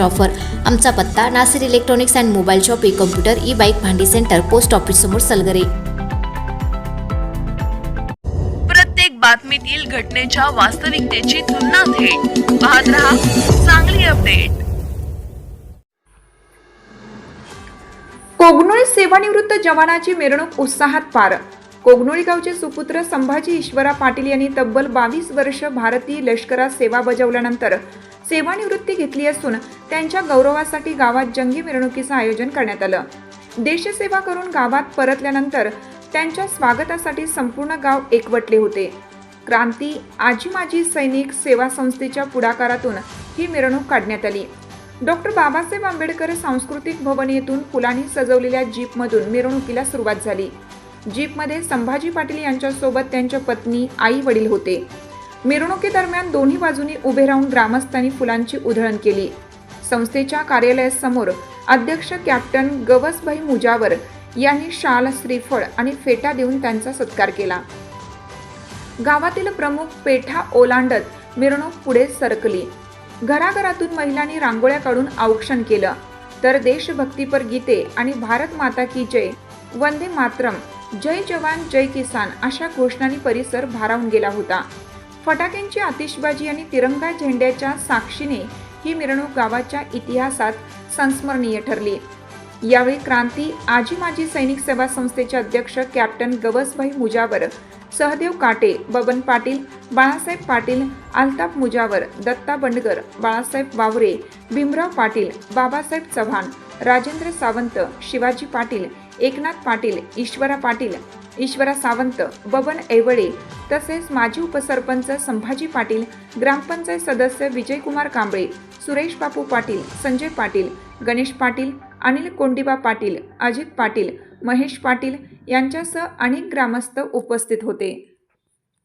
Offer आमचा पत्ता Nasir electronics and mobile shop e computer e bike भांडी centre post office समोर सलगरे. प्रत्येक बातमीतील घटनेच्या वास्तविकतेची तुलना थेट. पाहत रहा चांगली अपडेट कोगनोळी सेवानिवृत्त जवानाची मिरवणूक उत्साहात पार. कोगनोळी गावचे सुपुत्र संभाजी ईश्वरा पाटील यांनी तब्बल बावीस वर्ष भारतीय लष्करात सेवा बजावल्यानंतर सेवानिवृत्ती घेतली असून त्यांच्या गौरवासाठी गावात जंगी मिरवणुकीचं आयोजन करण्यात आलं. देशसेवा करून गावात परतल्यानंतर त्यांच्या स्वागतासाठी संपूर्ण गाव एकवटले होते. क्रांती आजी माजी सैनिक सेवा संस्थेच्या पुढाकारातून ही मिरवणूक काढण्यात आली. डॉक्टर बाबासाहेब आंबेडकर सांस्कृतिक भवन येथून फुलांनी सजवलेल्या जीपमधून मिरवणुकीला सुरुवात झाली. जीपमध्ये संभाजी पाटील यांच्यासोबत त्यांच्या पत्नी आई वडील होते. मिरवणुकीदरम्यान दोन्ही बाजूंनी उभे राहून ग्रामस्थांनी फुलांची उधळण केली. संस्थेच्या कार्यालयासमोर अध्यक्ष कॅप्टन गवसभाई मुजावर यांनी शाल श्रीफळ आणि फेटा देऊन त्यांचा सत्कार केला. गावातील प्रमुख पेठा ओलांडत मिरवणूक पुढे सरकली. घराघरातून महिलांनी रांगोळ्या काढून औक्षण केलं. तर देशभक्तीपर गीते आणि भारत माता की जय वंदे मातरम जय जवान जय किसान अशा घोषणांनी परिसर भारावून गेला होता. फटाक्यांची आतिषबाजी आणि तिरंगा झेंड्याच्या साक्षीने ही मिरवणूक गावाच्या इतिहासात संस्मरणीय ठरली. यावेळी क्रांती आजी माजी सैनिक सेवा संस्थेचे अध्यक्ष कॅप्टन गवसभाई मुजावर सहदेव काटे बबन पाटील बाळासाहेब पाटील अल्ताफ मुजावर दत्ता बंडगर बाळासाहेब वावरे भीमराव पाटील बाबासाहेब चव्हाण राजेंद्र सावंत शिवाजी पाटील एकनाथ पाटील ईश्वरा पाटील ईश्वरा सावंत बबन ऐवळे तसेच माजी उपसरपंच संभाजी पाटील ग्रामपंचायत सदस्य विजयकुमार कांबळे सुरेश बापू पाटील संजय पाटील गणेश पाटील अनिल कोंडिबा पाटील अजित पाटील महेश पाटील यांच्यासह अनेक ग्रामस्थ उपस्थित होते.